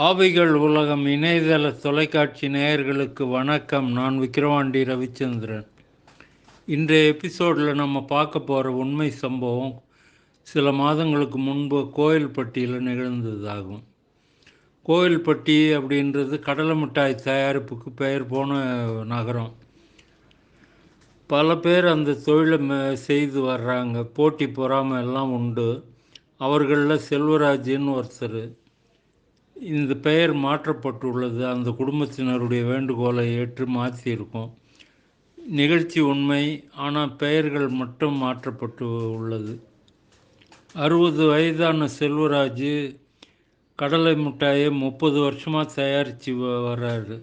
ஆவிகள் உலகம் இணையதள தொலைக்காட்சி நேயர்களுக்கு வணக்கம். நான் விக்கிரவாண்டி ரவிச்சந்திரன். இன்றைய எபிசோடில் நம்ம பார்க்க போகிற உண்மை சம்பவம் சில மாதங்களுக்கு முன்பு கோயில்பட்டியில் நிகழ்ந்ததாகும். கோயில்பட்டி அப்படின்றது கடலை மிட்டாய் தயாரிப்புக்கு பெயர் போன நகரம். பல பேர் அந்த தொழிலை ம- செய்து வர்றாங்க. போட்டி பொறாமை எல்லாம் உண்டு. அவர்களில் செல்வராஜின்னு ஒருத்தர். இந்த பெயர் மாற்றப்பட்டுள்ளது. அந்த குடும்பத்தினருடைய வேண்டுகோளை ஏற்று மாற்றியிருக்கோம். நிகழ்ச்சி உண்மை ஆனால் பெயர்கள் மட்டும் மாற்றப்பட்டு உள்ளது. அறுபது வயதான செல்வராஜ் கடலை மிட்டாயை முப்பது வருஷமாக தயாரித்து வர்றாரு.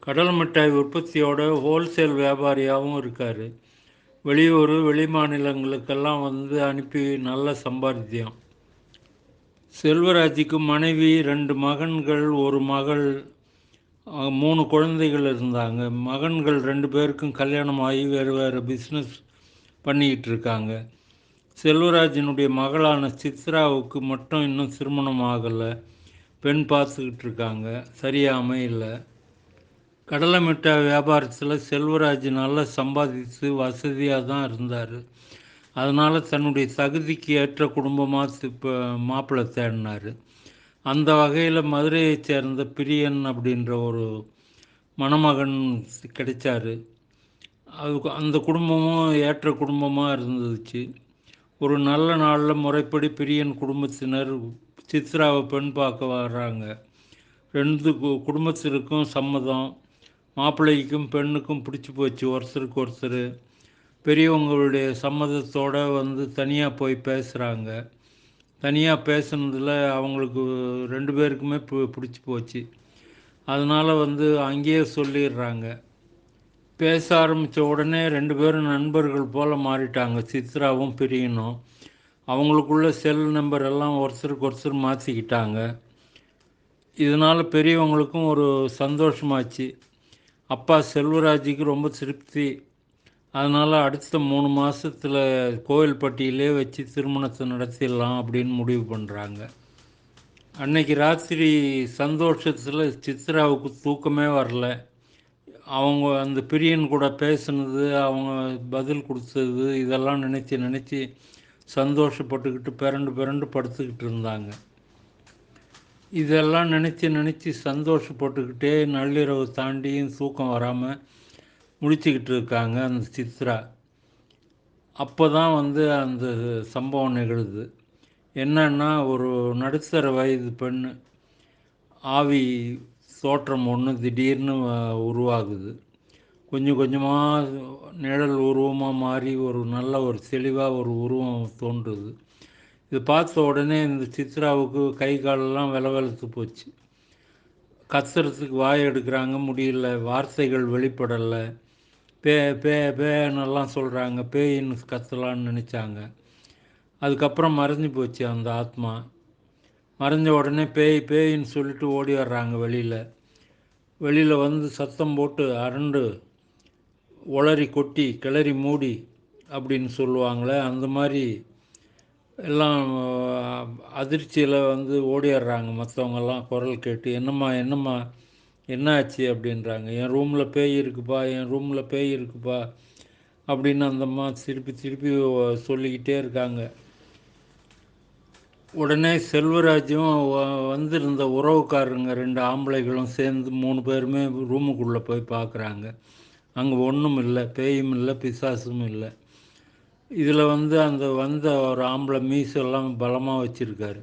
கடல் மிட்டாய் உற்பத்தியோட ஹோல்சேல் வியாபாரியாகவும் இருக்கார். வெளியூர் வெளி மாநிலங்களுக்கெல்லாம் வந்து அனுப்பி நல்ல சம்பாதித்தியம் செல்வராஜுக்கு மனைவி ரெண்டு மகன்கள் ஒரு மகள் மூணு குழந்தைகள் இருந்தாங்க. மகன்கள் ரெண்டு பேருக்கும் கல்யாணம் ஆகி வேறு வேறு பிஸ்னஸ் பண்ணிக்கிட்டு இருக்காங்க செல்வராஜினுடைய மகளான சித்ராவுக்கு மட்டும் இன்னும் திருமணம் ஆகலை. பெண் பார்த்துக்கிட்டு இருக்காங்க சரியாக அமையல கடலை மிட்டாய் வியாபாரத்தில் செல்வராஜ் நல்லா சம்பாதித்து வசதியாக தான் இருந்தார். அதனால் தன்னுடைய தகுதிக்கு ஏற்ற குடும்பமாக இப்போ மாப்பிள்ளை தேடினார். அந்த வகையில் மதுரையைச் சேர்ந்த பிரியன் அப்படின்ற ஒரு மணமகன் கிடைச்சாரு. அது அந்த குடும்பமும் ஏற்ற குடும்பமாக இருந்துச்சு. ஒரு நல்ல நாளில் முறைப்படி பிரியன் குடும்பத்தினர் சித்ராவை பெண் பார்க்க வர்றாங்க. ரெண்டு கு- குடும்பத்திற்கும் சம்மதம். மாப்பிள்ளைக்கும் பெண்ணுக்கும் பிடிச்சி போச்சு. ஒருத்தருக்கு ஒருத்தர். பெரியவங்களுடைய சம்மதத்தோடு வந்து தனியாக போய் பேசுகிறாங்க தனியாக பேசுனதில் அவங்களுக்கு ரெண்டு பேருக்குமே பிடிச்சி போச்சு. அதனால் வந்து அங்கேயே சொல்லிடுறாங்க. பேச ஆரம்பித்த உடனே ரெண்டு பேரும் நண்பர்கள் போல் மாறிட்டாங்க. சித்ராவும் பிரியனும். அவங்களுக்குள்ள செல் நம்பர் எல்லாம் ஒருத்தருக்கு ஒருத்தர் மாற்றிக்கிட்டாங்க இதனால் பெரியவங்களுக்கும் ஒரு சந்தோஷமாச்சு. அப்பா செல்வராஜுக்கு ரொம்ப திருப்தி. அதனால் அடுத்த மூணு மாதத்தில் கோவில்பட்டியிலே வச்சு திருமணத்தை நடத்திடலாம் அப்படின்னு முடிவு பண்ணுறாங்க அன்னைக்கு ராத்திரி சந்தோஷத்தில் சித்ராவுக்கு தூக்கமே வரல. அவங்க அந்த பிரியன் கூட பேசுனது அவங்க பதில் கொடுத்தது இதெல்லாம் நினச்சி நினச்சி சந்தோஷப்பட்டுக்கிட்டு பிறண்டு பிறண்டு படுத்துக்கிட்டு இருந்தாங்க. இதெல்லாம் நினச்சி நினச்சி சந்தோஷப்பட்டுக்கிட்டே நள்ளிரவு தாண்டியும் தூக்கம் வராமல் முடிச்சுக்கிட்டு இருக்காங்க அந்த சித்ரா. அப்போ தான் வந்து அந்த சம்பவம் நிகழுது. என்னன்னா ஒரு நடுத்தர வயது பெண் ஆவி தோற்றம் ஒன்று திடீர்னு உருவாகுது. கொஞ்சம் கொஞ்சமாக நிழல் உருவமாக மாறி ஒரு நல்ல ஒரு தெளிவாக ஒரு உருவம் தோன்றுது. இது பார்த்த உடனே இந்த சித்ராவுக்கு கை காலெல்லாம் வெலவெலுத்து போச்சு. கத்துறதுக்கு வாய் எடுக்கிறாங்க முடியல. வார்த்தைகள் வெளிப்படலை. பே பே பேன்னெல்லாம் சொல்கிறாங்க பேயின்னு கத்தலான்னு நினச்சாங்க. அதுக்கப்புறம் மறைஞ்சு போச்சு அந்த ஆத்மா. மறைஞ்ச உடனே பேய் பேயின்னு சொல்லிட்டு ஓடி வர்றாங்க வெளியில். வெளியில் வந்து சத்தம் போட்டு அரண்டு உளறி கொட்டி கிளறி மூடி அப்படின்னு சொல்லுவாங்களே அந்த மாதிரி எல்லாம் அதிர்ச்சியில் வந்து ஓடிடுறாங்க மற்றவங்கெல்லாம் குரல் கேட்டு என்னம்மா என்னம்மா? என்னாச்சு அப்படின்றாங்க. என் ரூமில் பேய் இருக்குப்பா என் ரூமில் பேய் இருக்குப்பா அப்படின்னு அந்த அம்மா திருப்பி திருப்பி சொல்லிக்கிட்டே இருக்காங்க. உடனே செல்வராஜும் வந்திருந்த உறவுக்காரங்க ரெண்டு ஆம்பளைகளும் சேர்ந்து மூணு பேருமே ரூமுக்குள்ளே போய் பார்க்குறாங்க அங்கே ஒன்றும் இல்லை பேயும் இல்லை பிசாசும் இல்லை. இதில் வந்து அந்த வந்த ஒரு ஆம்பளை மீசெல்லாம் பலமாக வச்சுருக்காரு.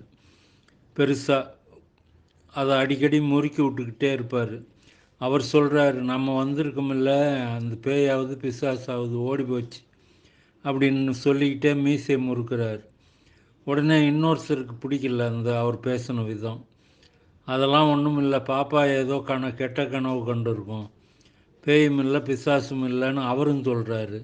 பெருசாக அதை அடிக்கடி முறுக்கி விட்டுக்கிட்டே இருப்பார். அவர் சொல்கிறாரு நம்ம வந்திருக்கோமில்ல அந்த பேயாவது பிசாசாவது ஓடி போச்சு அப்படின்னு சொல்லிக்கிட்டே மீசையை முறுக்கிறார். உடனே இன்னொருத்தருக்கு பிடிக்கல அந்த அவர் பேசின விதம். அதெல்லாம் ஒன்றும் இல்லை பாப்பா ஏதோ கன கெட்ட கனவு கண்டிருக்கும். பேயும் இல்லை பிசாசும் இல்லைன்னு அவரும் சொல்கிறாரு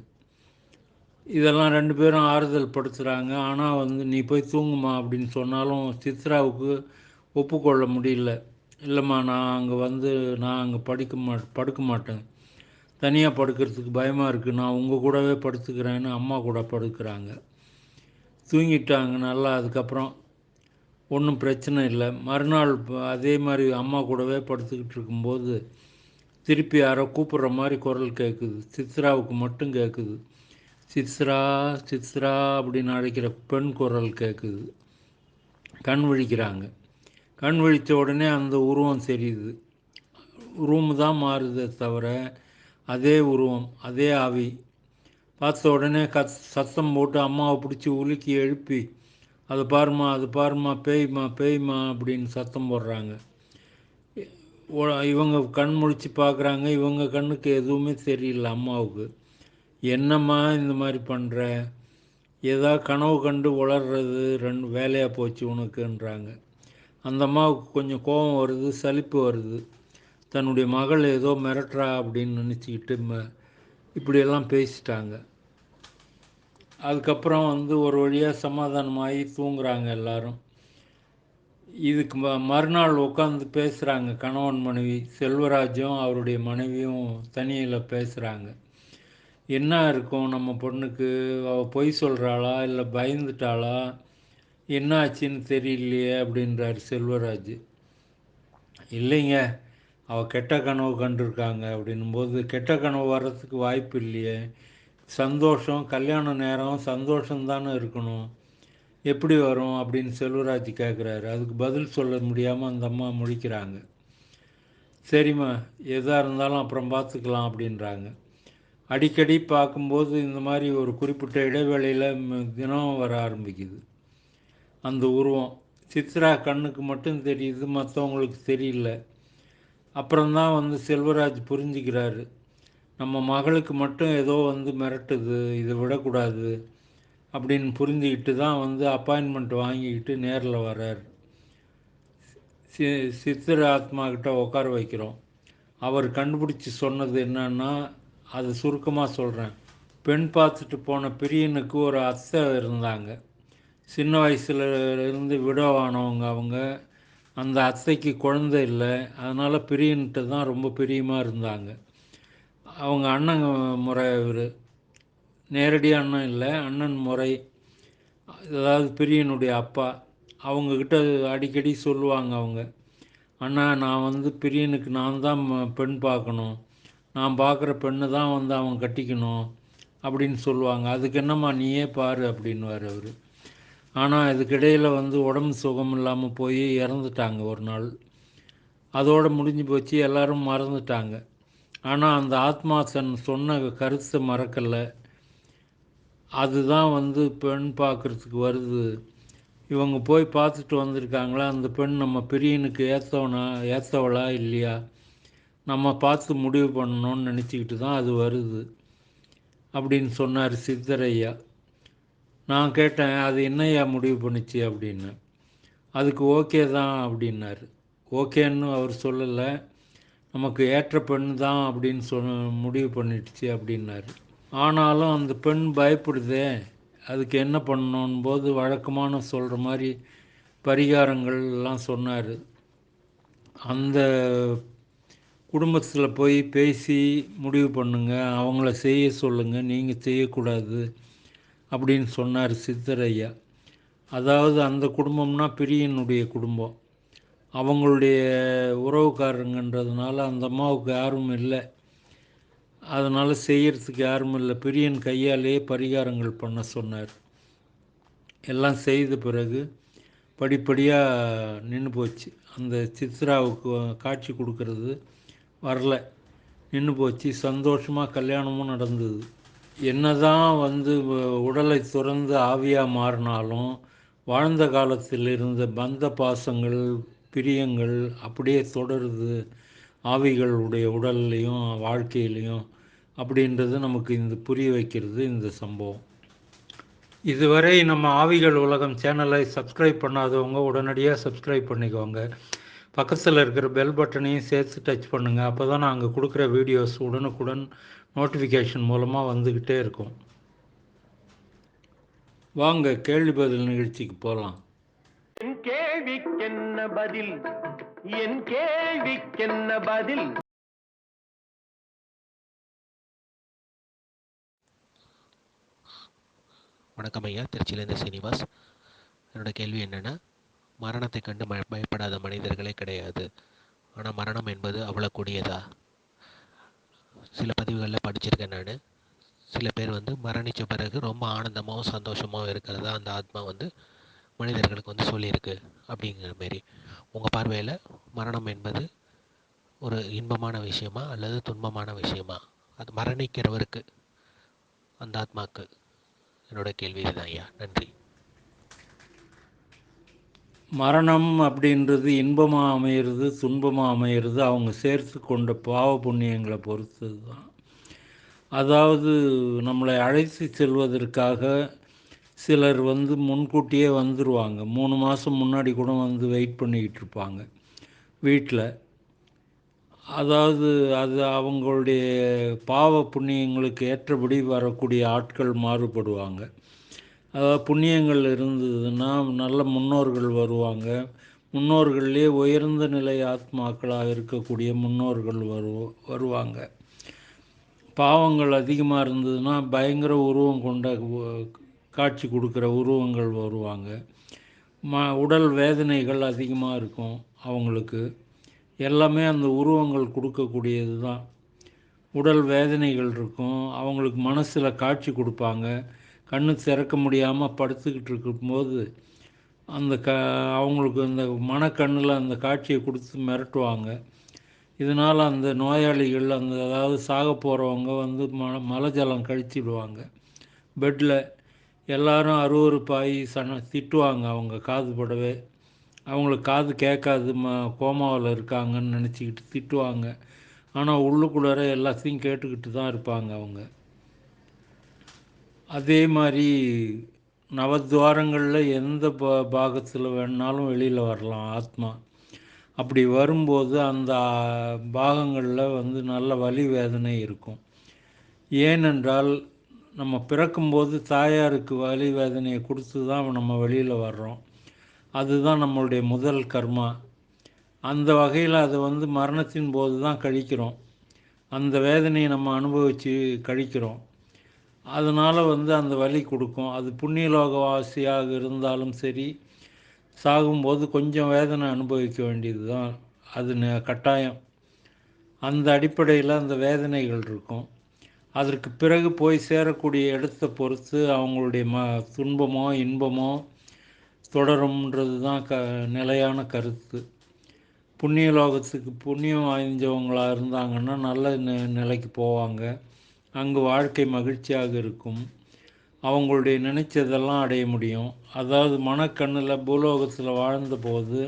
இதெல்லாம் ரெண்டு பேரும் ஆறுதல் படுத்துகிறாங்க ஆனால் வந்து நீ போய் தூங்குமா அப்படின்னு சொன்னாலும் சித்ராவுக்கு ஒப்புக்கொள்ள முடியல. இல்லைம்மா நான் அங்கே வந்து நான் அங்கே படிக்க மா படுக்க மாட்டேன். தனியாக படுக்கிறதுக்கு பயமாக இருக்குது நான் உங்கள் கூடவே படுத்துக்கிறேன்னு அம்மா கூட படுக்கிறாங்க. தூங்கிட்டாங்க நல்லா அதுக்கப்புறம் ஒன்றும் பிரச்சனை இல்லை. மறுநாள் அதே மாதிரி அம்மா கூடவே படுத்துக்கிட்டு இருக்கும்போது திருப்பி யாரோ கூப்பிட்ற மாதிரி குரல் கேட்குது சித்ராவுக்கு மட்டும் கேட்குது சித்ரா சித்ரா அப்படின்னு அழைக்கிற பெண் குரல் கேட்குது கண் விழிக்கிறாங்க. கண் விழித்த உடனே அந்த உருவம் தெரியுது. ரூம் தான் மாறுதே தவிர அதே உருவம் அதே ஆவி. பார்த்த உடனே கத் சத்தம் போட்டு அம்மாவை பிடிச்சி உலுக்கி எழுப்பி அது பாருமா அது பாருமா பேய்மா பேய்மா அப்படின்னு சத்தம் போடுறாங்க. இவங்க கண் முழிச்சு பார்க்குறாங்க இவங்க கண்ணுக்கு எதுவுமே தெரியல அம்மாவுக்கு. என்னம்மா இந்த மாதிரி பண்ணுற ஏதா கனவு கண்டு உளர்றது ரெண்டு வேலையாக போச்சு உனக்குன்றாங்க. அந்த அம்மாவுக்கு கொஞ்சம் கோபம் வருது சலிப்பு வருது. தன்னுடைய மகள் ஏதோ மிரட்டுறா அப்படின்னு நினச்சிக்கிட்டு ம இப்படியெல்லாம் பேசிட்டாங்க. அதுக்கப்புறம் வந்து ஒரு வழியாக சமாதானமாகி தூங்குறாங்க எல்லாரும். இதுக்கு ம மறுநாள் உட்காந்து பேசுகிறாங்க கணவன் மனைவி செல்வராஜும் அவருடைய மனைவியும் தனியில் பேசுகிறாங்க என்ன இருக்கும் நம்ம பொண்ணுக்கு? அவள் பொய் சொல்கிறாளா இல்லை பயந்துட்டாளா? என்னாச்சுன்னு தெரியலையே அப்படின்றார் செல்வராஜ். இல்லைங்க அவள் கெட்ட கனவு கண்டிருக்காங்க அப்படின்னும்போது கெட்ட கனவு வர்றதுக்கு வாய்ப்பு இல்லையே. சந்தோஷம் கல்யாண நேரம் சந்தோஷம்தானே இருக்கணும். எப்படி வரும் அப்படின்னு செல்வராஜ் கேட்குறாரு அதுக்கு பதில் சொல்ல முடியாமல் அந்த அம்மா முடிக்கிறாங்க சரிம்மா எதாக இருந்தாலும் அப்புறம் பார்த்துக்கலாம் அப்படின்றாங்க. அடிக்கடி பார்க்கும்போது இந்த மாதிரி ஒரு குறிப்பிட்ட இடைவேளையில் தினம் வர ஆரம்பிக்குது. அந்த உருவம். சித்ரா கண்ணுக்கு மட்டும் தெரியுது மற்றவங்களுக்கு தெரியல. அப்புறம்தான் வந்து செல்வராஜ் புரிஞ்சுக்கிறாரு. நம்ம மகளுக்கு மட்டும் ஏதோ வந்து மிரட்டுது இதை விடக்கூடாது அப்படின்னு புரிஞ்சுக்கிட்டு தான் வந்து அப்பாயின்மெண்ட் வாங்கிக்கிட்டு நேரில் வர்றார். சி சித்திர ஆத்மாக்கிட்ட உட்கார வைக்கிறோம். அவர் கண்டுபிடிச்சி சொன்னது என்னன்னா அது சுருக்கமாக சொல்கிறேன் பெண் பார்த்துட்டு போன பிரியனுக்கு ஒரு அத்தை இருந்தாங்க. சின்ன வயசுல இருந்து விடவானவங்க அவங்க அந்த அத்தைக்கு குழந்தை இல்லை. அதனால் பிரியன்கிட்ட தான் ரொம்ப பிரியமாக இருந்தாங்க. அவங்க அண்ணன் முறை இவர். நேரடி அண்ணன் இல்லை அண்ணன் முறை. அதாவது பிரியனுடைய அப்பா. அவங்கக்கிட்ட அடிக்கடி சொல்லுவாங்க அவங்க. அண்ணா நான் வந்து பிரியனுக்கு நான் தான் ம- பெண் பார்க்கணும். நான் பார்க்குற பெண்ணு தான் வந்து அவன் கட்டிக்கணும். அப்படின்னு சொல்லுவாங்க. அதுக்கு என்னம்மா நீயே பாரு அப்படின்னுவார் அவர். ஆனால் இதுக்கிடையில் வந்து உடம்பு சுகம் இல்லாமல் போய் இறந்துட்டாங்க ஒரு நாள். அதோட முடிஞ்சு போச்சு எல்லாரும் மறந்துட்டாங்க. ஆனால் அந்த ஆத்மா தன் சொன்ன கருத்தை மறக்கலை. அதுதான் வந்து பெண் பார்க்குறதுக்கு வருது. இவங்க போய் பார்த்துட்டு வந்திருக்காங்களா? அந்த பெண் நம்ம பிரியனுக்கு ஏற்றவனா ஏற்றவளா இல்லையா? நம்ம பார்த்து முடிவு பண்ணணும்னு நினச்சிக்கிட்டு தான் அது வருது. அப்படின்னு சொன்னார் சித்தரையா நான் கேட்டேன் அது என்னையா முடிவு பண்ணுச்சு? அப்படின்னு. அதுக்கு ஓகே தான் அப்படின்னாரு. ஓகேன்னு அவர் சொல்லலை. நமக்கு ஏற்ற பெண் தான் அப்படின்னு சொன்ன முடிவு பண்ணிடுச்சு அப்படின்னாரு. ஆனாலும் அந்த பெண் பயப்படுதே. அதுக்கு என்ன பண்ணணும் போது வழக்கமான சொல்கிற மாதிரி பரிகாரங்கள்லாம் சொன்னார். அந்த குடும்பத்தில் போய் பேசி முடிவு பண்ணுங்கள் அவங்கள செய்ய சொல்லுங்கள் நீங்கள் செய்யக்கூடாது. அப்படின்னு சொன்னார் சித்தரையா. அதாவது அந்த குடும்பம்னா பிரியனுடைய குடும்பம். அவங்களுடைய உறவுக்காரங்கன்றதுனால அந்த அம்மாவுக்கு யாரும் இல்லை. அதனால் செய்கிறதுக்கு யாரும் இல்லை. பிரியன் கையாலேயே பரிகாரங்கள் பண்ண சொன்னார். எல்லாம் செய்த பிறகு படிப்படியாக நின்று போச்சு. அந்த சித்ராவுக்கு காட்சி கொடுக்கறது வரல. நின்று போச்சு. சந்தோஷமாக கல்யாணமும் நடந்தது. என்னதான் வந்து உடலை துறந்து ஆவியாக மாறினாலும் வாழ்ந்த காலத்தில் இருந்த பந்த பாசங்கள் பிரியங்கள் அப்படியே தொடருது. ஆவிகளுடைய உடல்லையும் வாழ்க்கையிலையும் அப்படின்றது நமக்கு இந்த புரிய வைக்கிறது இந்த சம்பவம். இதுவரை நம்ம ஆவிகள் உலகம் சேனலை சப்ஸ்கிரைப் பண்ணாதவங்க உடனடியாக சப்ஸ்கிரைப் பண்ணிக்கோங்க. பக்கத்தில் இருக்கிற பெல் பட்டனையும் சேர்த்து டச் பண்ணுங்கள் அப்போ தான் நாங்கள் கொடுக்குற வீடியோஸ் உடனுக்குடன் நோட்டிஃபிகேஷன் மூலமாக வந்துக்கிட்டே இருக்கும். வாங்க கேள்வி பதில் நிகழ்ச்சிக்கு போகலாம் என் கேள்விக்கென்ன பதில்? என் கேள்விக்கென்ன பதில்? வணக்கம் ஐயா திருச்சியிலேருந்து சீனிவாஸ். என்னோட கேள்வி என்னென்னா மரணத்தை கண்டு பயப்படாத மனிதர்களே கிடையாது. ஆனால் மரணம் என்பது அவ்வளோ கொடியதா? சில பதிவுகளில் படிச்சிருக்கேன் நான். சில பேர் வந்து மரணித்த பிறகு ரொம்ப ஆனந்தமாகவும் சந்தோஷமாகவும் இருக்கிறதா அந்த ஆத்மா வந்து மனிதர்களுக்கு வந்து சொல்லியிருக்கு அப்படிங்கிற மாரி. உங்கள் பார்வையில் மரணம் என்பது ஒரு இன்பமான விஷயமா அல்லது துன்பமான விஷயமா? அது மரணிக்கிறவருக்கு அந்த ஆத்மாக்கு என்னோட கேள்வி இதுதான் ஐயா. நன்றி. மரணம் அப்படின்றது இன்பமாக அமையிறது துன்பமாக அமையிறது அவங்க சேர்த்து கொண்ட பாவ புண்ணியங்களை பொறுத்தது தான் அதாவது நம்மளை அழைத்து செல்வதற்காக சிலர் வந்து முன்கூட்டியே வந்துடுவாங்க மூணு மாதம் முன்னாடி கூட வந்து வெயிட் பண்ணிக்கிட்டு இருப்பாங்க வீட்டில் அதாவது அது அவங்களுடைய பாவ புண்ணியங்களுக்கு ஏற்றபடி வரக்கூடிய ஆட்கள் மாறுபடுவாங்க. அதாவது புண்ணியங்கள் இருந்ததுன்னா நல்ல முன்னோர்கள் வருவாங்க. முன்னோர்கள்லேயே உயர்ந்த நிலை ஆத்மாக்களாக இருக்கக்கூடிய முன்னோர்கள் வரு வருவாங்க. பாவங்கள் அதிகமாக இருந்ததுன்னா பயங்கர உருவம் கொண்ட காட்சி கொடுக்குற உருவங்கள் வருவாங்க. ம உடல் வேதனைகள் அதிகமாக இருக்கும் அவங்களுக்கு. எல்லாமே அந்த உருவங்கள் கொடுக்கக்கூடியது தான் உடல் வேதனைகள் இருக்கும். அவங்களுக்கு மனசில் காட்சி கொடுப்பாங்க. கண்ணு திறக்க முடியாமல் படுத்துக்கிட்டு இருக்கும்போது அந்த க அவங்களுக்கு அந்த மனக்கண்ணில் அந்த காட்சியை கொடுத்து மிரட்டுவாங்க. இதனால் அந்த நோயாளிகள் அந்த அதாவது சாக போகிறவங்க வந்து ம மலஜலம் கழிச்சிடுவாங்க. பெட்டில் எல்லாரும் அருவருப்பாகி சன திட்டுவாங்க அவங்க காது படவே. அவங்களுக்கு காது கேட்காது ம கோமாவில் இருக்காங்கன்னு நினச்சிக்கிட்டு திட்டுவாங்க. ஆனால் உள்ளுக்குள்ளார எல்லாத்தையும் கேட்டுக்கிட்டு தான் இருப்பாங்க அவங்க. அதே மாதிரி நவத்வாரங்களில் எந்த பா பாகத்தில் வேணாலும் வெளியில் வரலாம் ஆத்மா. அப்படி வரும்போது அந்த பாகங்களில் வந்து நல்ல வலி வேதனை இருக்கும். ஏனென்றால் நம்ம பிறக்கும்போது தாயாருக்கு வலி வேதனையை கொடுத்து தான் நம்ம வெளியில் வர்றோம். அதுதான் நம்மளுடைய முதல் கர்மா. அந்த வகையில் அதை வந்து மரணத்தின் போது தான் கழிக்கிறோம். அந்த வேதனையை நம்ம அனுபவித்து கழிக்கிறோம். அதனால் வந்து அந்த வலி கொடுக்கும். அது புண்ணியலோகவாசியாக இருந்தாலும் சரி சாகும்போது கொஞ்சம் வேதனை அனுபவிக்க வேண்டியது தான் அது ந- கட்டாயம். அந்த அடிப்படையில் அந்த வேதனைகள் இருக்கும். அதற்கு பிறகு போய் சேரக்கூடிய இடத்தை பொறுத்து அவங்களுடைய ம துன்பமோ இன்பமோ தொடரும்ன்றது தான் க நிலையான கருத்து. புண்ணிய லோகத்துக்கு புண்ணியம் வாய்ந்தவங்களாக இருந்தாங்கன்னா நல்ல நிலைக்கு போவாங்க. அங்கு வாழ்க்கை மகிழ்ச்சியாக இருக்கும். அவங்களுடைய நினைச்சதெல்லாம் அடைய முடியும். அதாவது மனக்கண்ணில் பூலோகத்தில் வாழ்ந்தபோது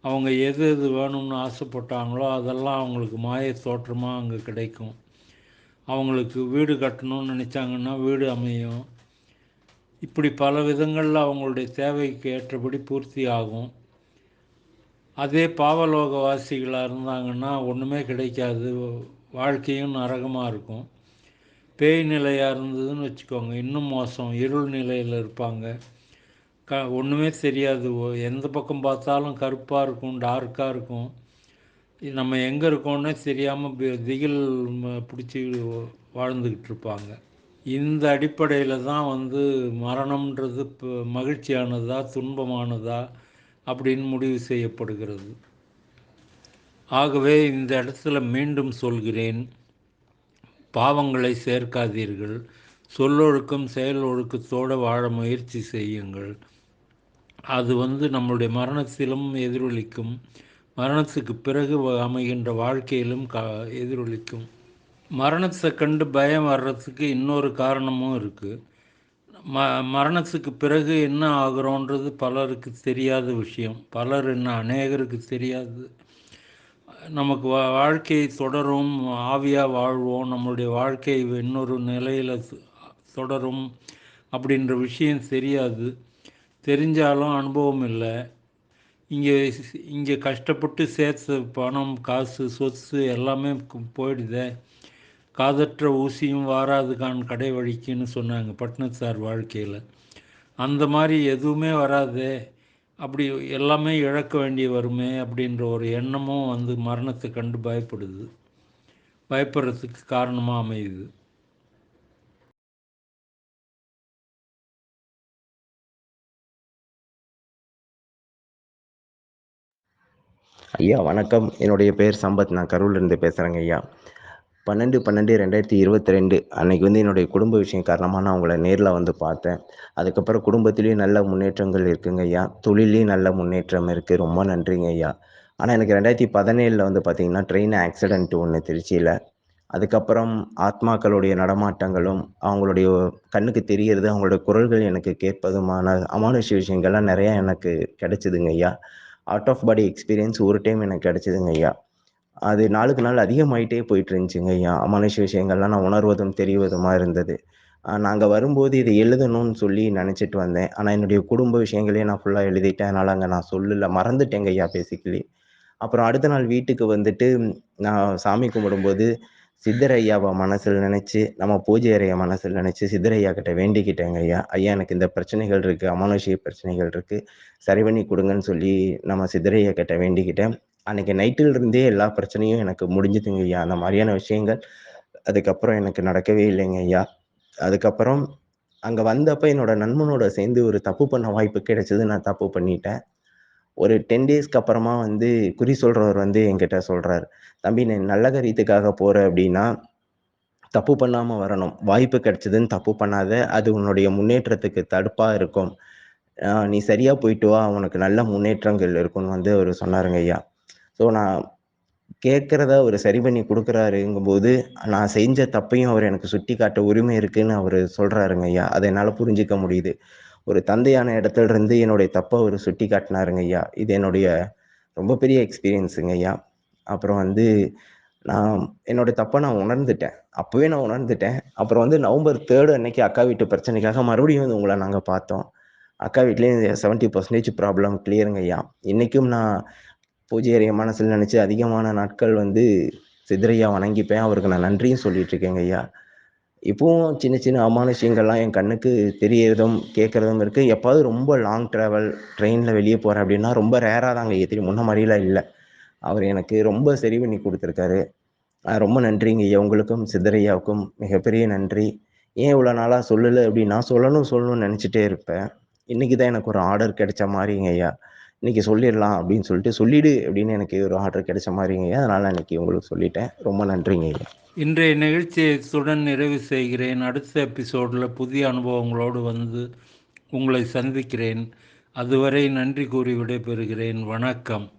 அவங்க எது எது வேணும்னு ஆசைப்பட்டாங்களோ அதெல்லாம் அவங்களுக்கு மாய தோற்றமாக அங்கே கிடைக்கும். அவங்களுக்கு வீடு கட்டணும்னு நினச்சாங்கன்னா வீடு அமையும். இப்படி பல விதங்களில் அவங்களுடைய தேவைக்கு ஏற்றபடி பூர்த்தி ஆகும். அதே பாவலோகவாசிகளாக இருந்தாங்கன்னா ஒன்றுமே கிடைக்காது. வாழ்க்கையும் நரகமாக இருக்கும். பேய் நிலையாக இருந்ததுன்னு வச்சுக்கோங்க. இன்னும் மோசம். இருள் நிலையில் இருப்பாங்க. க ஒன்றுமே தெரியாது. எந்த பக்கம் பார்த்தாலும் கருப்பாக இருக்கும் டார்க்காக இருக்கும். நம்ம எங்கே இருக்கோன்னே தெரியாமல் திகில் பிடிச்சி வாழ்ந்துக்கிட்டு இருப்பாங்க. இந்த அடிப்படையில் தான் வந்து மரணம்ன்றது இப்போ மகிழ்ச்சியானதா துன்பமானதா அப்படின்னு முடிவு செய்யப்படுகிறது. ஆகவே இந்த இடத்துல மீண்டும் சொல்கிறேன். பாவங்களை சேர்க்காதீர்கள். சொல்லொழுக்கம் செயல் ஒழுக்கத்தோடு வாழ முயற்சி செய்யுங்கள். அது வந்து நம்மளுடைய மரணத்திலும் எதிரொலிக்கும். மரணத்துக்கு பிறகு வ- அமைகின்ற வாழ்க்கையிலும் கா எதிரொலிக்கும். மரணத்தை கண்டு பயம் வர்றதுக்கு இன்னொரு காரணமும் இருக்குது ம மரணத்துக்கு பிறகு என்ன ஆகுறோன்றது பலருக்கு தெரியாத விஷயம். பலர் என்ன அநேகருக்கு தெரியாது. நமக்கு வா வாழ்க்கை தொடரும் ஆவியாக வாழ்வோம் நம்மளுடைய வாழ்க்கை இன்னொரு நிலையில் தொடரும் அப்படின்ற விஷயம் தெரியாது. தெரிஞ்சாலும் அனுபவம் இல்லை. இங்கே இங்கே கஷ்டப்பட்டு சேர்த்த பணம் காசு சொத்து எல்லாமே போயிடுதே. காதற்ற ஊசியும் வாராதுகான் கடை வழிக்குன்னு சொன்னாங்க பட்னத்தார் வாழ்க்கையில். அந்த மாதிரி எதுவுமே வராதே. அப்படி எல்லாமே இழக்க வேண்டி வருமே அப்படின்ற ஒரு எண்ணமும் வந்து மரணத்தை கண்டு பயப்படுது. பயப்படுறதுக்கு காரணமாக அமையுது. ஐயா வணக்கம். என்னுடைய பேர் சம்பத். நான் கரூர்லேருந்து பேசுகிறேங்க ஐயா. பன்னெண்டு பன்னெண்டு ரெண்டாயிரத்தி இருபத்தி ரெண்டு அன்னைக்கு வந்து என்னுடைய குடும்ப விஷயம் காரணமாக நான் உங்களை நேரில் வந்து பார்த்தேன். அதுக்கப்புறம் குடும்பத்திலையும் நல்ல முன்னேற்றங்கள் இருக்குங்க ஐயா. தொழிலையும் நல்ல முன்னேற்றம் இருக்குது ரொம்ப நன்றிங்க ஐயா. ஆனால் எனக்கு ரெண்டாயிரத்தி பதினேழில் வந்து பார்த்தீங்கன்னா ட்ரெயின் ஆக்சிடென்ட் ஒன்று திருச்சியில். அதுக்கப்புறம் ஆத்மாக்களுடைய நடமாட்டங்களும் அவங்களுடைய கண்ணுக்கு தெரியறது அவங்களுடைய குரல்கள் எனக்கு கேட்பதுமான அமானுஷ்ய விஷயங்கள்லாம் நிறையா எனக்கு கிடைச்சிதுங்க ஐயா. அவுட் ஆஃப் பாடி எக்ஸ்பீரியன்ஸ் ஒரு டைம் எனக்கு கிடைச்சிதுங்க ஐயா. அது நாளுக்கு நாள் அதிகமாயிட்டே போயிட்டு இருந்துச்சுங்க ஐயா மனுஷ விஷயங்கள்லாம் நான் உணர்வதும் தெரிவதுமா இருந்தது. நாங்கள் வரும்போது இதை எழுதணும்னு சொல்லி நினச்சிட்டு வந்தேன். ஆனால் என்னுடைய குடும்ப விஷயங்களே நான் ஃபுல்லாக எழுதிட்டேன். அதனால் அங்கே நான் சொல்லல. மறந்துட்டேங்க ஐயா பேசிக்கலி அப்புறம் அடுத்த நாள் வீட்டுக்கு வந்துட்டு நான் சாமி கும்பிடும்போது சித்தரையாவை மனசில் நினச்சி நம்ம பூஜை அறைய மனசில் நினச்சி சித்தரையா கிட்ட வேண்டிக்கிட்டேங்க ஐயா. ஐயா எனக்கு இந்த பிரச்சனைகள் இருக்குது அமானுஷிய பிரச்சனைகள் இருக்குது சரி பண்ணி கொடுங்கன்னு சொல்லி நம்ம சித்தரையா கிட்ட வேண்டிக்கிட்டேன். அன்னைக்கு நைட்டில் இருந்தே எல்லா பிரச்சனையும் எனக்கு முடிஞ்சுதுங்க ஐயா. அந்த மாதிரியான விஷயங்கள் அதுக்கப்புறம் எனக்கு நடக்கவே இல்லைங்க ஐயா. அதுக்கப்புறம் அங்கே வந்தப்போ என்னோட நண்பனோட சேர்ந்து ஒரு தப்பு பண்ண வாய்ப்பு கிடைச்சது நான் தப்பு பண்ணிட்டேன். ஒரு டென் டேஸ்க்கு அப்புறமா வந்து குறி சொல்கிறவர் வந்து என்கிட்ட சொல்கிறார் தம்பி நான் நல்ல கரியத்துக்காக போகிற அப்படின்னா தப்பு பண்ணாமல் வரணும். வாய்ப்பு கிடைச்சதுன்னு தப்பு பண்ணாத. அது உன்னுடைய முன்னேற்றத்துக்கு தடுப்பாக இருக்கும். நீ சரியாக போயிட்டு வா. உனக்கு நல்ல முன்னேற்றங்கள் இருக்கும்னு வந்து அவர் சொன்னாருங்க ஐயா. ஸோ நான் கேட்குறத அவர் சரி பண்ணி கொடுக்குறாருங்கும்போது நான் செஞ்ச தப்பையும் அவர் எனக்கு சுட்டி காட்ட உரிமை இருக்குன்னு அவர் சொல்கிறாருங்க ஐயா. அதை என்னால் புரிஞ்சிக்க முடியுது. ஒரு தந்தையான இடத்துல இருந்து என்னுடைய தப்பை அவர் சுட்டி காட்டினாருங்க ஐயா. இது என்னுடைய ரொம்ப பெரிய எக்ஸ்பீரியன்ஸுங்க ஐயா. அப்புறம் வந்து நான் என்னோட தப்பை நான் உணர்ந்துட்டேன். அப்போவே நான் உணர்ந்துட்டேன். அப்புறம் வந்து நவம்பர் தேர்டு அன்னைக்கு அக்கா வீட்டு பிரச்சனைக்காக மறுபடியும் வந்து உங்களை நாங்கள் பார்த்தோம். அக்கா வீட்லேயும் செவன்ட்டி பர்சன்டேஜ் ப்ராப்ளம் கிளியருங்க ஐயா. இன்றைக்கும் நான் பூஜை அறிய மனசில் நினச்சி அதிகமான நாட்கள் வந்து சிதறையா வணங்கிப்பேன். அவருக்கு நான் நன்றியும் சொல்லிட்டு இருக்கேங்க ஐயா. இப்போவும் சின்ன சின்ன அமானுஷயங்கள்லாம் என் கண்ணுக்கு தெரியறதும் கேட்குறதும் இருக்குது எப்போது ரொம்ப லாங் ட்ராவல் ட்ரெயினில் வெளியே போகிறேன் அப்படின்னா ரொம்ப ரேராக தாங்க ஏற்றி முன்ன மாதிரிலாம் இல்லை. அவர் எனக்கு ரொம்ப சரி பண்ணி கொடுத்துருக்காரு. ரொம்ப நன்றிங்க ஐயா. உங்களுக்கும் சித்தரையாவுக்கும் மிகப்பெரிய நன்றி. ஏன் இவ்வளோ நாளாக சொல்லலை அப்படின்னா சொல்லணும் சொல்லணும்னு நினச்சிட்டே இருப்பேன். இன்றைக்கி தான் எனக்கு ஒரு ஆர்டர் கிடைச்ச மாதிரிங்க ஐயா. இன்றைக்கி சொல்லிடலாம் அப்படின்னு சொல்லிட்டு சொல்லிடு அப்படின்னு எனக்கு ஒரு ஆர்டர் கிடைச்ச மாதிரிங்க. ஐயா அதனால் இன்னைக்கு உங்களுக்கு சொல்லிட்டேன். ரொம்ப நன்றிங்க இன்றைய நிகழ்ச்சியை இத்துடன் நிறைவு செய்கிறேன். அடுத்த எபிசோடில் புதிய அனுபவங்களோடு வந்து உங்களை சந்திக்கிறேன். அதுவரை நன்றி கூறி விடைபெறுகிறேன். வணக்கம்.